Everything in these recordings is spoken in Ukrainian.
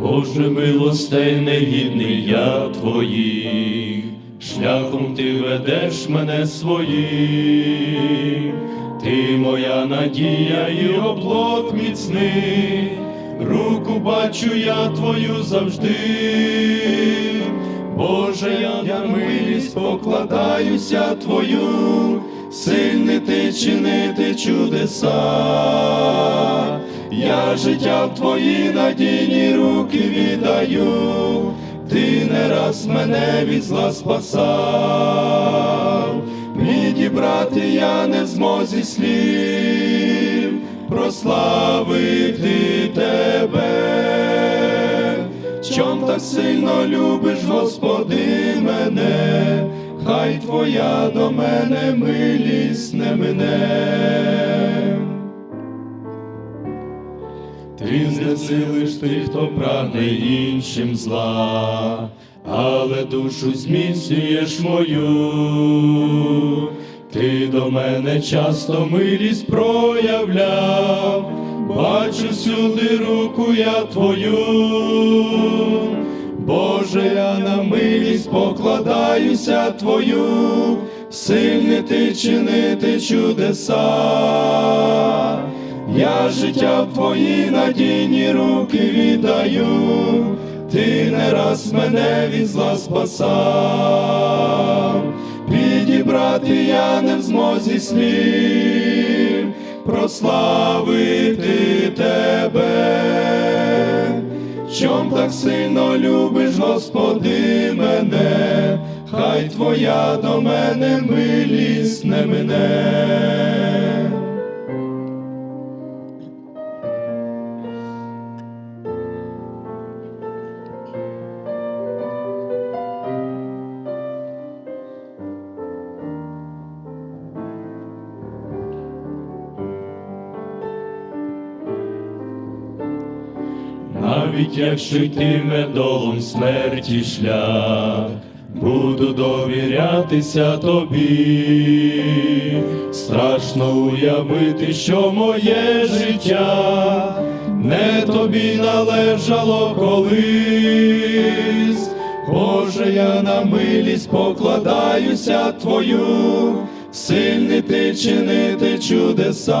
Боже милостей негідний я твоїх, шляхом ти ведеш мене своїм, ти моя надія і оплот міцний, руку бачу я твою завжди, Боже, я на милість покладаюся твою, сильний ти чинити чудеса. Я життя в твої надійні руки віддаю, ти не раз мене від зла спасав, відібрати я не в змозі слів, прославити тебе, чом так сильно любиш, Господи, мене, хай твоя до мене милість не мине. Ти знесилиш тих, хто прагне іншим зла, але душу зміцнюєш мою, ти до мене часто милість проявляв, бачу всюди руку я твою, Боже, я на милість покладаюся твою, сильний ти чинити чудеса. Я життя в твої надійні руки віддаю, ти не раз мене від зла спасав, підібрати я не в змозі слів, прославити тебе, чом так сильно любиш, Господи, мене, хай твоя до мене милість не мине. Навіть якщо йтиме долом смерті шлях, буду довірятися тобі, страшно уявити, що моє життя не тобі належало колись, Боже, я на милість покладаюся твою, сильний ти чинити чудеса.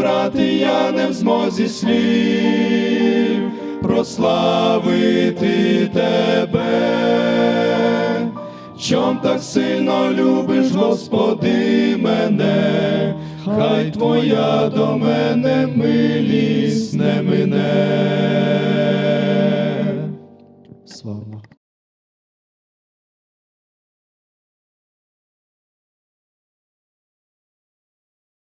підібрати я не в змозі слів, прославити тебе, чом так сильно любиш, Господи, мене, хай твоя до мене милість не мине.